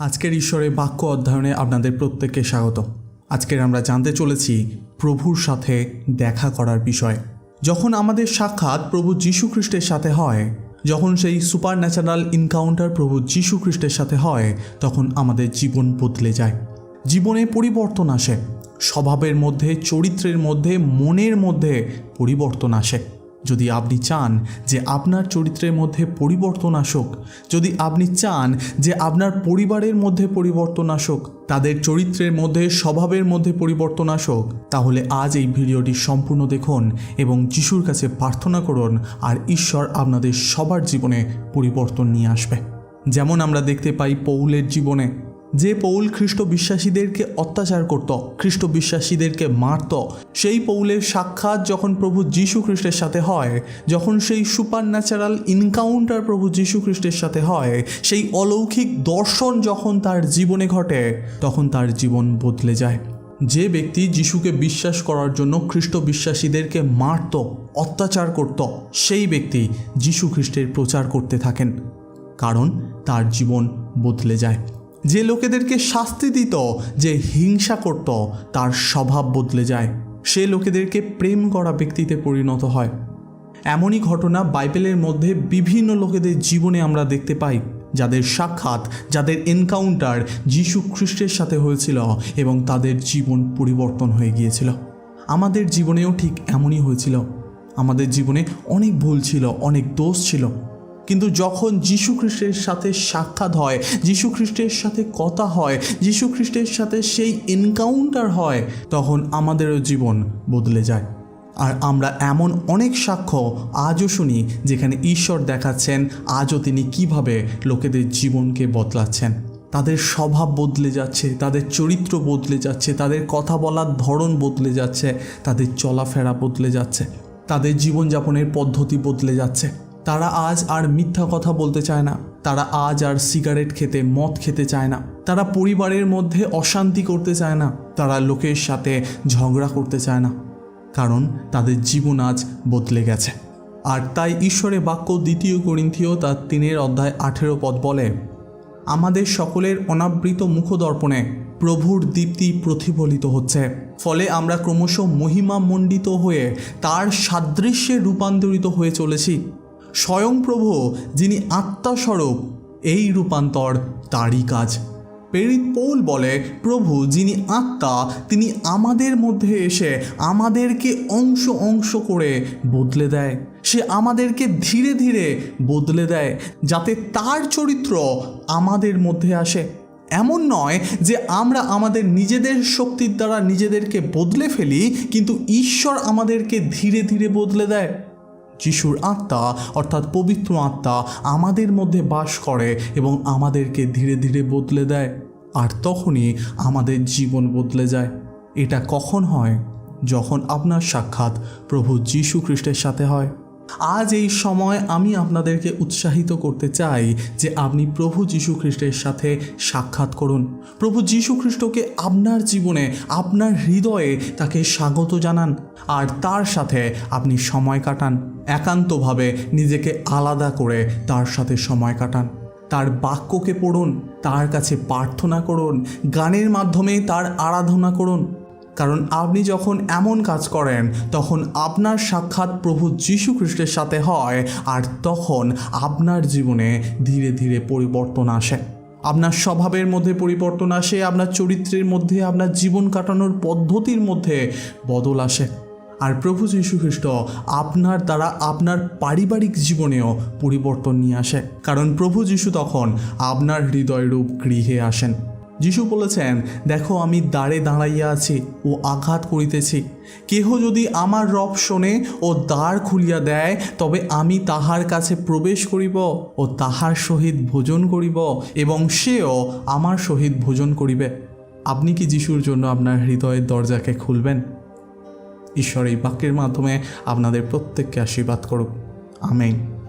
আজকের ঈশ্বরের বাক্য অধ্যয়নে আপনাদের প্রত্যেককে স্বাগত। আজকের আমরা জানতে চলেছি প্রভুর সাথে দেখা করার বিষয়। যখন আমাদের সাক্ষাৎ প্রভু যীশু খ্রিস্টের সাথে হয়, যখন সেই সুপার ন্যাচারাল ইনকাউন্টার প্রভু যীশু খ্রিস্টের সাথে হয়, তখন আমাদের জীবন বদলে যায়। জীবনে পরিবর্তন আসে। স্বভাবের মধ্যে, চরিত্রের মধ্যে, মনের মধ্যে পরিবর্তন আসে। যদি আপনি চান যে আপনার চরিত্রের মধ্যে পরিবর্তন আসুক, যদি আপনি চান যে আপনার পরিবারের মধ্যে পরিবর্তন আসুক, তাদের চরিত্রের মধ্যে, স্বভাবের মধ্যে পরিবর্তন আসুক, তাহলে আজ এই ভিডিওটি সম্পূর্ণ দেখুন এবং যিশুর কাছে প্রার্থনা করুন আর ঈশ্বর আপনাদের সবার জীবনে পরিবর্তন নিয়ে আসবে। যেমন আমরা দেখতে পাই পৌলের জীবনে। যে পৌল খ্রিস্ট বিশ্বাসীদেরকে অত্যাচার করত খ্রিস্ট বিশ্বাসীদেরকে মারত, সেই পৌলের সাক্ষাৎ যখন প্রভু যীশু খ্রিস্টের সাথে হয়, যখন সেই সুপার ন্যাচারাল ইনকাউন্টার প্রভু যীশু খ্রিস্টের সাথে হয়, সেই অলৌকিক দর্শন যখন তার জীবনে ঘটে, তখন তার জীবন বদলে যায়। যে ব্যক্তি যিশুকে বিশ্বাস করার জন্য খ্রিস্ট বিশ্বাসীদেরকে মারত, অত্যাচার করত, সেই ব্যক্তি যীশু খ্রিস্টের প্রচার করতে থাকেন, কারণ তার জীবন বদলে যায়। যে লোকেদেরকে শাস্তি দিত, যে হিংসা করত, তার স্বভাব বদলে যায়। সে লোকেদেরকে প্রেম করা ব্যক্তিতে পরিণত হয়। এমনই ঘটনা বাইবেলের মধ্যে বিভিন্ন লোকেদের জীবনে আমরা দেখতে পাই, যাদের সাক্ষাৎ, যাদের এনকাউন্টার যীশু খ্রিস্টের সাথে হয়েছিল এবং তাদের জীবন পরিবর্তন হয়ে গিয়েছিল। আমাদের জীবনেও ঠিক এমনই হয়েছিল। আমাদের জীবনে অনেক ভুল ছিল, অনেক দোষ ছিল। কিন্তু যখন যীশু খ্রিস্টের সাথে সাক্ষাৎ হয়, যীশু খ্রিস্টের সাথে কথা হয়, যীশু খ্রিস্টের সাথে সেই এনকাউন্টার হয়, তখন আমাদেরও জীবন বদলে যায়। আর আমরা এমন অনেক সাক্ষ্য আজও শুনি, যেখানে ঈশ্বর দেখাচ্ছেন আজও তিনি কীভাবে লোকেদের জীবনকে বদলাচ্ছেন। তাদের স্বভাব বদলে যাচ্ছে, তাদের চরিত্র বদলে যাচ্ছে, তাদের কথা বলার ধরন বদলে যাচ্ছে, তাদের চলাফেরা বদলে যাচ্ছে, তাদের জীবনযাপনের পদ্ধতি বদলে যাচ্ছে। তারা আজ আর মিথ্যা কথা বলতে চায় না। তারা আজ আর সিগারেট খেতে, মদ খেতে চায় না। তারা পরিবারের মধ্যে অশান্তি করতে চায় না। তারা লোকের সাথে ঝগড়া করতে চায় না। কারণ তাদের জীবন আজ বদলে গেছে। আর তাই ঈশ্বরের বাক্য দ্বিতীয় করিন্থীয় তার তিনের অধ্যায় আঠেরো পদ বলে, আমাদের সকলের অনাবৃত মুখদর্পণে প্রভুর দীপ্তি প্রতিফলিত হচ্ছে। ফলে আমরা ক্রমশ মহিমামণ্ডিত হয়ে তার সাদৃশ্যে রূপান্তরিত হয়ে চলেছি। স্বয়ং প্রভু যিনি আত্মাস্বরূপ, এই রূপান্তর তারই কাজ। প্রেরিত পৌল বলে, প্রভু যিনি আত্মা, তিনি আমাদের মধ্যে এসে আমাদেরকে অংশ অংশ করে বদলে দেয়। সে আমাদেরকে ধীরে ধীরে বদলে দেয়, যাতে তার চরিত্র আমাদের মধ্যে আসে। এমন নয় যে আমরা আমাদের নিজেদের শক্তির দ্বারা নিজেদেরকে বদলে ফেলি, কিন্তু ঈশ্বর আমাদেরকে ধীরে ধীরে বদলে দেয়। যিশুর আত্মা, অর্থাৎ পবিত্র আত্মা, আমাদের মধ্যে বাস করে এবং আমাদেরকে ধীরে ধীরে বদলে দেয়। আর তখনই আমাদের জীবন বদলে যায়। এটা কখন হয়? যখন আপনার সাক্ষাৎ প্রভু যীশু খ্রিস্টের সাথে হয়। আজ এই সময় আমি আপনাদেরকে উৎসাহিত করতে চাই যে আপনি প্রভু যীশু খ্রিস্টের সাথে সাক্ষাৎ করুন। প্রভু যীশু খ্রিস্টকে আপনার জীবনে, আপনার হৃদয়ে তাকে স্বাগত জানান আর তার সাথে আপনি সময় কাটান। একান্তভাবে নিজেকে আলাদা করে তার সাথে সময় কাটান। তার বাক্যকে পড়ুন, তার কাছে প্রার্থনা করুন, গানের মাধ্যমে তার আরাধনা করুন। কারণ আপনি যখন এমন কাজ করেন, তখন আপনার সাক্ষাৎ প্রভু যীশু খ্রিস্টের সাথে হয় আর তখন আপনার জীবনে ধীরে ধীরে পরিবর্তন আসে। আপনার স্বভাবের মধ্যে পরিবর্তন আসে, আপনার চরিত্রের মধ্যে, আপনার জীবন কাটানোর পদ্ধতির মধ্যে বদল আসে। আর প্রভু যীশু খ্রিস্ট আপনার দ্বারা আপনার পারিবারিক জীবনেও পরিবর্তন নিয়ে আসে। কারণ প্রভু যীশু তখন আপনার হৃদয় রূপ গৃহে আসেন। যিশু বলেছেন, দেখো, আমি দ্বারে দাঁড়াইয়া আছি ও আঘাত করিতেছি। কেহ যদি আমার রব শোনে ও দ্বার খুলিয়া দেয়, তবে আমি তাহার কাছে প্রবেশ করিব ও তাহার সহিত ভোজন করিব এবং সেও আমার সহিত ভোজন করিবে। আপনি কি যিশুর জন্য আপনার হৃদয়ের দরজাকে খুলবেন? ঈশ্বর এই বাক্যের মাধ্যমে আপনাদের প্রত্যেককে আশীর্বাদ করুক। আমেন।